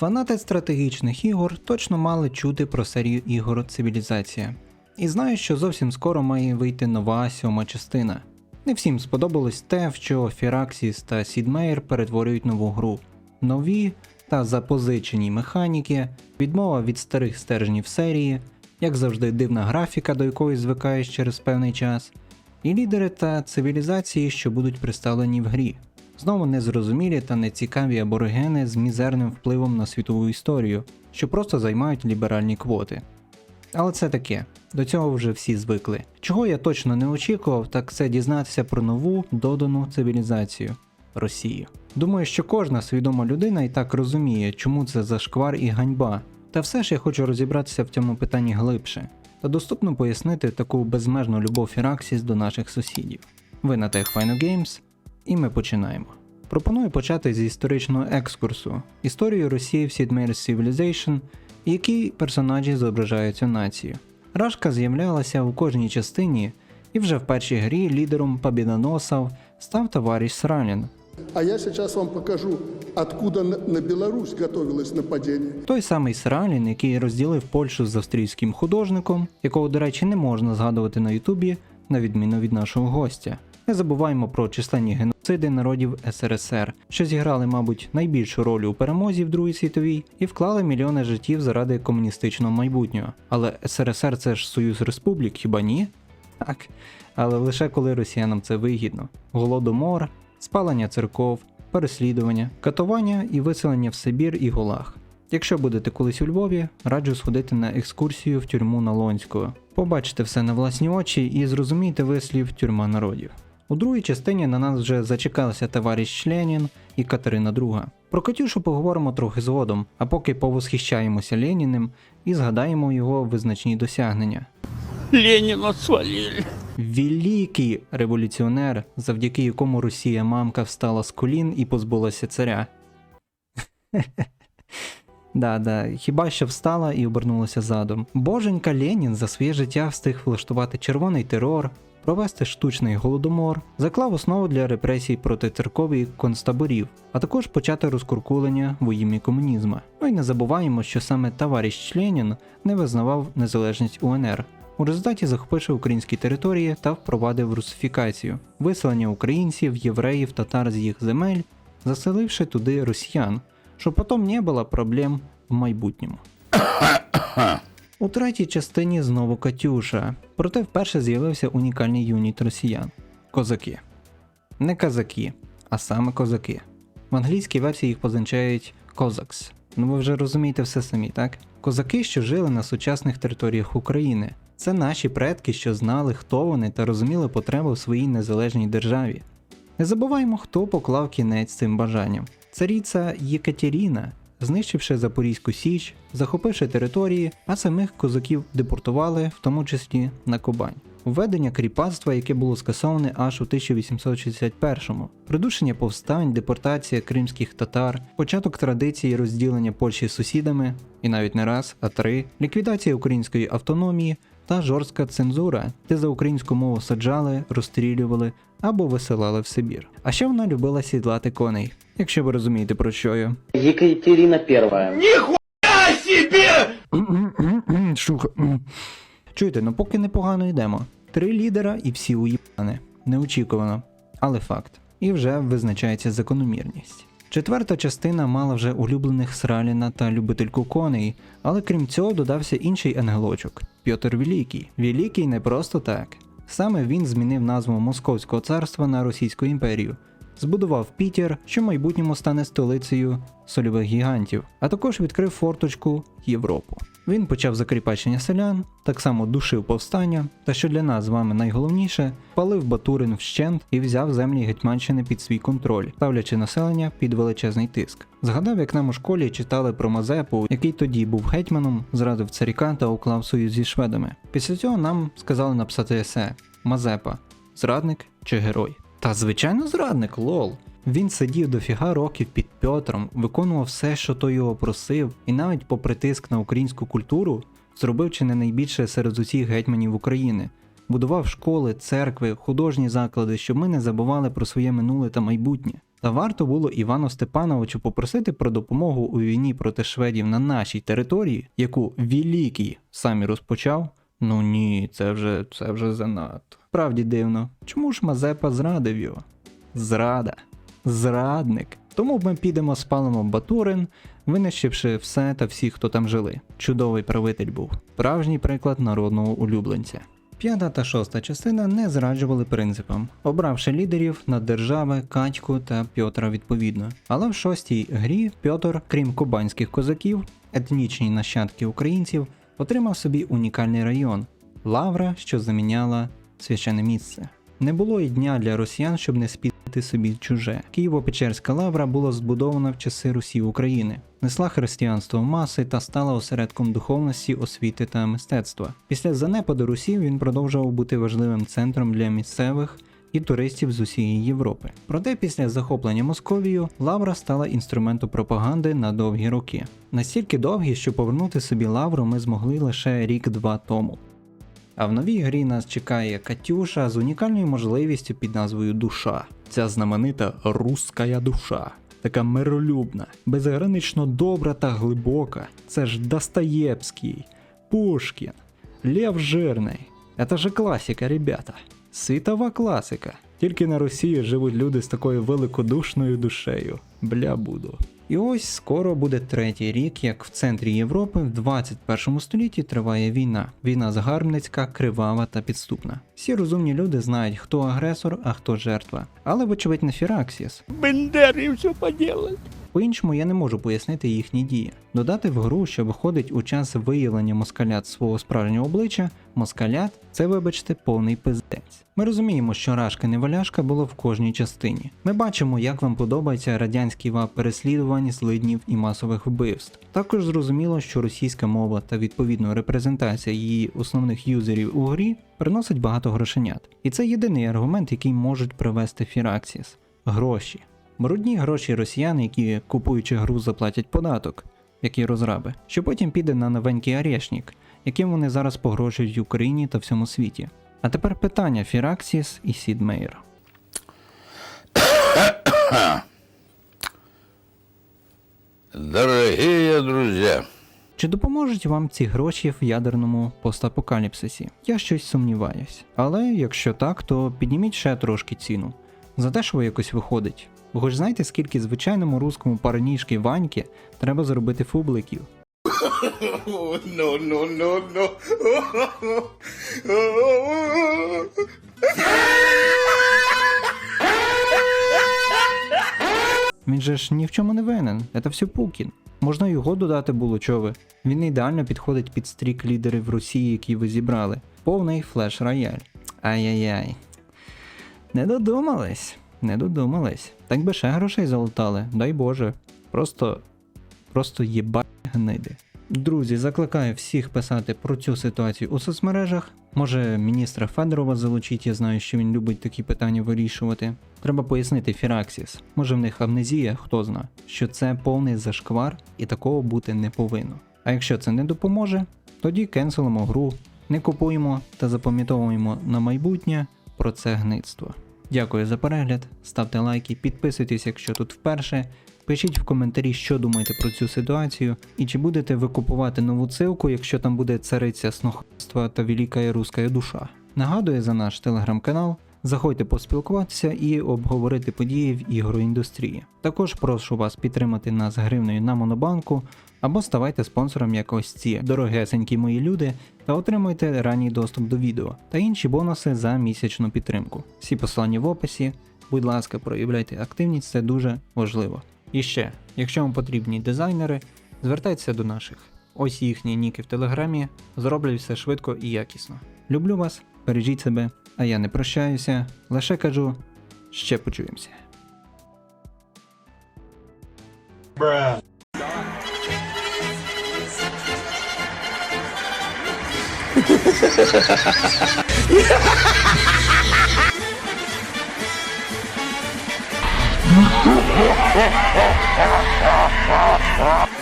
Фанати стратегічних ігор точно мали чути про серію ігор Цивілізація. І знаю, що зовсім скоро має вийти нова сьома частина. Не всім сподобалось те, в що Фіраксіс та Сідмейр перетворюють нову гру. Нові та запозичені механіки, відмова від старих стержнів серії, як завжди, дивна графіка, до якої звикаєш через певний час, і лідери та цивілізації, що будуть представлені в грі. Знову незрозумілі та нецікаві аборигени з мізерним впливом на світову історію, що просто займають ліберальні квоти. Але це таке, до цього вже всі звикли. Чого я точно не очікував, так це дізнатися про нову додану цивілізацію Росію. Думаю, що кожна свідома людина і так розуміє, чому це за шквар і ганьба. Та все ж я хочу розібратися в цьому питанні глибше та доступно пояснити таку безмежну любов Фіраксіс до наших сусідів. Ви на Tech Games, і ми починаємо. Пропоную почати з історичного екскурсу, історію Росії в Sid Meier's Civilization які персонажі зображають цю націю. Рашка з'являлася у кожній частині, і вже в першій грі лідером побідоносов став товариш Сралін, А я сейчас вам покажу, откуда на на Беларусь готовилось нападение. той самий Сралін, який розділив Польщу з австрійським художником, якого, до речі, не можна згадувати на Ютубі, на відміну від нашого гостя. Не забуваємо про численні геноциди народів СРСР, що зіграли, мабуть, найбільшу роль у перемозі в Другій світовій і вклали мільйони життів заради комуністичного майбутнього. Але СРСР це ж Союз Республік, хіба ні? Так, але лише коли росіянам це вигідно. Голодомор, спалення церков, переслідування, катування і виселення в Сибір і Гулаг. Якщо будете колись у Львові, раджу сходити на екскурсію в тюрму на Лонського. Побачите все на власні очі і зрозумійте вислів тюрма народів. У другій частині на нас вже зачекалися товариш Ленін і Катерина II. Про Катюшу поговоримо трохи згодом, а поки повосхищаємося Леніним і згадаємо його визначні досягнення. Ленина свалили. Великий революціонер, завдяки якому Росія мамка встала з колін і позбулася царя. Да, да, хіба що встала і обернулася задом. Боженька Ленін за своє життя встиг влаштувати червоний терор, провести штучний голодомор, заклав основу для репресій проти церков і концтаборів, а також почати розкуркулення в ім'я комунізму. Ну і не забуваємо, що саме товариш Ленін не визнавав незалежність УНР. У результаті захопивши українські території та впровадив русифікацію, виселення українців, євреїв, татар з їх земель, заселивши туди росіян, щоб потім не було проблем в майбутньому. У третій частині знову Катюша, проте вперше з'явився унікальний юніт росіян козаки. Не казаки, а саме козаки. В англійській версії їх позначають Козакс. Ну ви вже розумієте все самі, так? Козаки, що жили на сучасних територіях України. Це наші предки, що знали, хто вони та розуміли потреби в своїй незалежній державі. Не забуваємо, хто поклав кінець цим бажанням. Царіця Єкатеріна, знищивши Запорізьку Січ, захопивши території, а самих козаків депортували, в тому числі на Кубань. Введення кріпацтва, яке було скасоване аж у 1861-му, придушення повстань, депортація кримських татар, початок традиції розділення Польщі з сусідами, і навіть не раз, а три, ліквідація української автономії та жорстка цензура, де за українську мову саджали, розстрілювали або висилали в Сибір. А ще вона любила сідлати коней, якщо ви розумієте про що я. Екатерина Первая. Шуха. Чуєте, ну поки непогано йдемо. Три лідера і всі уїбани. Неочікувано, але факт. І вже визначається закономірність. Четверта частина мала вже улюблених Сраліна та любительку коней, але крім цього додався інший ангелочок Пьотр Великий. Великий не просто так. Саме він змінив назву Московського царства на Російську імперію, збудував Пітер, що в майбутньому стане столицею сольових гігантів, а також відкрив форточку Європу. Він почав закріпачення селян, так само душив повстання, та що для нас з вами найголовніше, палив Батурин вщент і взяв землі Гетьманщини під свій контроль, ставлячи населення під величезний тиск. Згадав, як нам у школі читали про Мазепу, який тоді був гетьманом, зрадив царіка та уклав союз зі шведами. Після цього нам сказали написати есе Мазепа, зрадник чи герой. Та звичайно зрадник, лол. Він сидів дофіга років під Петром, виконував все, що той його просив, і навіть попри тиск на українську культуру, зробив чи не найбільше серед усіх гетьманів України. Будував школи, церкви, художні заклади, щоб ми не забували про своє минуле та майбутнє. Та варто було Івану Степановичу попросити про допомогу у війні проти шведів на нашій території, яку Великий самі розпочав. Ну ні, це вже це вже занадто. Справді дивно, чому ж Мазепа зрадив його? Зрада. Зрадник. Тому ми підемо спалимо Батурин, винищивши все та всіх, хто там жили. Чудовий правитель був. Справжній приклад народного улюбленця. П'ята та шоста частина не зраджували принципам, обравши лідерів на держави, Катьку та Пьотра відповідно. Але в шостій грі Пьотр, крім кубанських козаків, етнічні нащадки українців, отримав собі унікальний район Лавра, що заміняла священне місце. Не було й дня для росіян, щоб не спіти собі чуже. Києво-Печерська лавра була збудована в часи Русі України, несла християнство в маси та стала осередком духовності, освіти та мистецтва. Після занепаду Русі він продовжував бути важливим центром для місцевих і туристів з усієї Європи. Проте після захоплення Московією лавра стала інструментом пропаганди на довгі роки. Настільки довгі, що повернути собі лавру ми змогли лише рік-два тому. А в новій грі нас чекає Катюша з унікальною можливістю під назвою Душа. Ця знаменита руская душа. Така миролюбна, безгранично добра та глибока. Це ж Достоєвський, Пушкін, Лев Жирний. Это же класика, ребята. Світова класика. Тільки на Росії живуть люди з такою великодушною душею. Бля буду. І ось скоро буде третій рік, як в центрі Європи в 21 столітті триває війна. Війна загарбницька, кривава та підступна. Всі розумні люди знають, хто агресор, а хто жертва. Але вочевидь не Фіраксіс. Бендеры все поделали. По-іншому я не можу пояснити їхні дії. Додати в гру, що виходить у час виявлення москалят свого справжнього обличчя, москалят це, вибачте, повний пиздець. Ми розуміємо, що рашка неваляшка було в кожній частині. Ми бачимо, як вам подобається радянський вап переслідувань, злиднів і масових вбивств. Також зрозуміло, що російська мова та відповідно репрезентація її основних юзерів у грі приносить багато грошенят. І це єдиний аргумент, який можуть привести Фіраксіс гроші. Брудні гроші росіян, які купуючи гру, заплатять податок, які розраби, що потім піде на новенький арешнік, яким вони зараз погрожують Україні та всьому світі. А тепер питання Фіраксіс і Сід Мейер. Дорогие друзья, Чи допоможуть вам ці гроші в ядерному постапокаліпсисі? Я щось сумніваюсь. Але якщо так, то підніміть ще трошки ціну. Задешево якось виходить. Ви ж знаєте, скільки звичайному русскому парнішки Ваньки треба заробити фубликів? no, no, no, no. Він же ж ні в чому не винен, це все Пукін. Можна його додати було чови. Він ідеально підходить під стрік лідерів Росії, які ви зібрали. Повний флеш рояль. Ай-яй-яй. Не додумались, не додумались. Так би ще грошей залутали, дай Боже. Просто. Просто єбать гниди. Друзі, закликаю всіх писати про цю ситуацію у соцмережах. Може, міністра Федорова залучить, я знаю, що він любить такі питання вирішувати. Треба пояснити Фіраксіс. Може в них амнезія, хто зна, що це повний зашквар і такого бути не повинно. А якщо це не допоможе, тоді кенселимо гру, не купуємо та запам'ятовуємо на майбутнє про це гництво. Дякую за перегляд, ставте лайки, підписуйтесь, якщо тут вперше. Пишіть в коментарі, що думаєте про цю ситуацію, і чи будете ви купувати нову цилку, якщо там буде цариця снохства та велика руська душа. Нагадую за наш телеграм-канал. Заходьте поспілкуватися і обговорити події в ігроіндустрії. Також прошу вас підтримати нас гривнею на монобанку або ставайте спонсором як ось ці дорогесенькі мої люди та отримуйте ранній доступ до відео та інші бонуси за місячну підтримку. Всі посилання в описі. Будь ласка, проявляйте активність, це дуже важливо. І ще, якщо вам потрібні дизайнери, звертайтеся до наших. Ось їхні ніки в телеграмі, зроблять все швидко і якісно. Люблю вас, бережіть себе, а я не прощаюся, лише кажу, ще почуємося. Oh, oh.